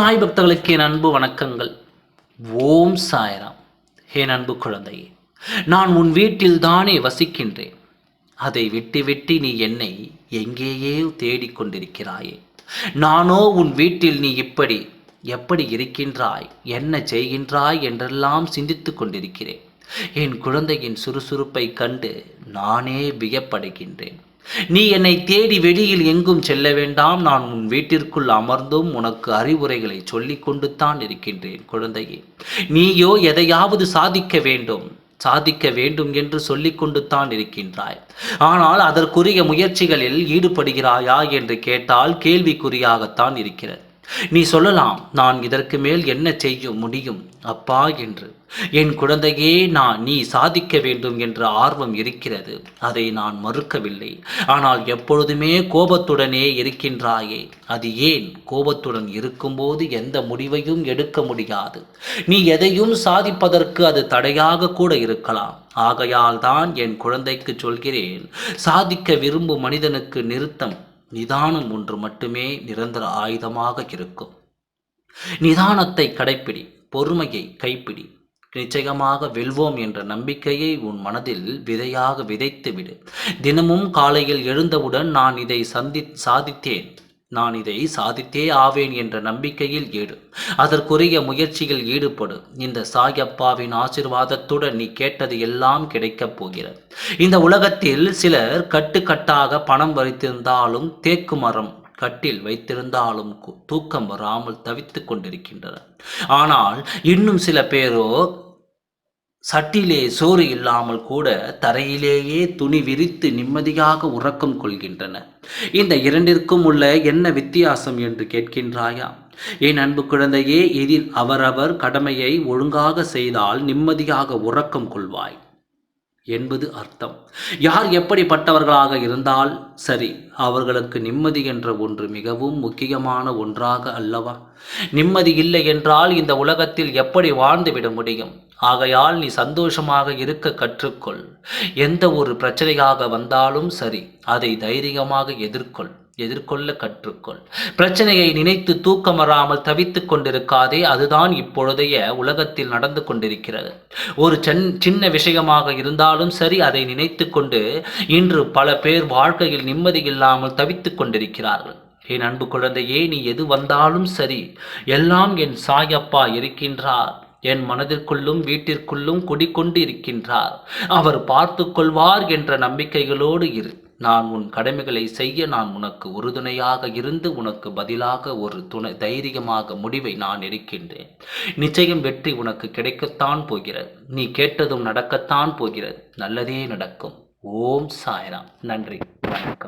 சாய் பக்தர்களுக்கு என் அன்பு வணக்கங்கள். ஓம் சாய்ராம். என் அன்பு குழந்தையே நான் உன் வீட்டில் தானே வசிக்கின்றேன். அதை விட்டு விட்டு நீ என்னை எங்கேயே தேடிக்கொண்டிருக்கிறாயே நானோ உன் வீட்டில் நீ இப்படி எப்படி இருக்கின்றாய் என்ன செய்கின்றாய் என்றெல்லாம் சிந்தித்து கொண்டிருக்கிறேன். என் குழந்தையின் சுறுசுறுப்பை கண்டு நானே வியப்படைகின்றேன். நீ என்னை தேடி வெளியில் எங்கும் செல்ல வேண்டாம். நான் உன் வீட்டிற்குள் அமர்ந்தும் உனக்கு அறிவுரைகளை சொல்லிக் கொண்டு தான் இருக்கின்றேன் குழந்தையே. நீயோ எதையாவது சாதிக்க வேண்டும். சாதிக்க வேண்டும் என்று சொல்லிக் கொண்டு தான் இருக்கின்றாய். ஆனால் அதற்குரிய முயற்சிகளில் ஈடுபடுகிறாயா என்று கேட்டால் கேள்விக்குறியாகத்தான் இருக்கிறது. நீ சொல்லலாம் நான் இதற்கு மேல் என்ன செய்ய முடியும்? அப்பா என்று. என் குழந்தையே நான் நீ சாதிக்க வேண்டும் என்ற ஆர்வம் இருக்கிறது. அதை நான் மறுக்கவில்லை. ஆனால் எப்பொழுதுமே கோபத்துடனே இருக்கின்றாயே. அது ஏன்? கோபத்துடன் இருக்கும்போது எந்த முடிவையும் எடுக்க முடியாது. நீ எதையும் சாதிப்பதற்கு அது தடையாக கூட இருக்கலாம். ஆகையால் தான் என் குழந்தைக்கு சொல்கிறேன் சாதிக்க விரும்பும் மனிதனுக்கு நிறுத்தம். நிதானம் ஒன்று மட்டுமே நிரந்தர ஆயுதமாக இருக்கும். நிதானத்தை கடைப்பிடி பொறுமையை கைப்பிடி நிச்சயமாக வெல்வோம் என்ற நம்பிக்கையை உன் மனதில் விதையாக விதைத்து விடு தினமும் காலையில் எழுந்தவுடன் நான் இதை சந்தி சாதித்தேன். நான் இதை சாதித்தே ஆவேன் என்ற நம்பிக்கையில் ஈடு. அதற்குரிய முயற்சியில் ஈடுபடு. இந்த சாயப்பாவின் ஆசிர்வாதத்துடன் நீ கேட்டது எல்லாம் கிடைக்கப் போகிறது. இந்த உலகத்தில் சிலர் கட்டுக்கட்டாக பணம் வைத்திருந்தாலும் தேக்கு மரம் கட்டில் வைத்திருந்தாலும் தூக்கம் வராமல் தவித்துக் கொண்டிருக்கின்றனர். ஆனால் இன்னும் சில பேரோ சட்டிலே சோறு இல்லாமல் கூட தரையிலேயே துணி விரித்து நிம்மதியாக உறக்கம் கொள்கின்றன. இந்த இரண்டிற்கும் உள்ள என்ன வித்தியாசம் என்று கேட்கின்றாயா? என் அன்பு குழந்தையே இதில் அவரவர் கடமையை ஒழுங்காக செய்தால் நிம்மதியாக உறக்கம் கொள்வாய் என்பது அர்த்தம். யார் எப்படிப்பட்டவர்களாக இருந்தால் சரி அவர்களுக்கு நிம்மதி என்ற ஒன்று மிகவும் முக்கியமான ஒன்றாக அல்லவா? நிம்மதி இல்லை என்றால் இந்த உலகத்தில் எப்படி வாழ்ந்துவிட முடியும்? ஆகையால் நீ சந்தோஷமாக இருக்க கற்றுக்கொள். எந்த ஒரு பிரச்சனையாக வந்தாலும் சரி அதை தைரியமாக எதிர்கொள் எதிர்கொள்ள கற்றுக்கொள். பிரச்சனையை நினைத்து தூக்கம் வராமல் தவித்துக் கொண்டிருக்காதே அதுதான் இப்பொழுதைய உலகத்தில் நடந்து கொண்டிருக்கிறது. ஒரு சின்ன விஷயமாக இருந்தாலும் சரி அதை நினைத்து கொண்டு இன்று பல பேர் வாழ்க்கையில் நிம்மதி இல்லாமல் தவித்துக் கொண்டிருக்கிறார்கள். என் அன்பு குழந்தையே நீ எது வந்தாலும் சரி எல்லாம் என் சாயப்பா இருக்கின்றார். என் மனதிற்குள்ளும் வீட்டிற்குள்ளும் குடிக்கொண்டு இருக்கின்றார் அவர் பார்த்து கொள்வார் என்ற நம்பிக்கைகளோடு இரு. நான் உன் கடமைகளை செய்ய நான் உனக்கு உறுதுணையாக இருந்து உனக்கு பதிலாக ஒரு துணை தைரியமாக முடிவை நான் இருக்கின்றேன் நிச்சயம் வெற்றி உனக்கு கிடைக்கத்தான் போகிறது. நீ கேட்டதும் நடக்கத்தான் போகிறது. நல்லதே நடக்கும். ஓம் சாய்ராம். நன்றி. வணக்கம்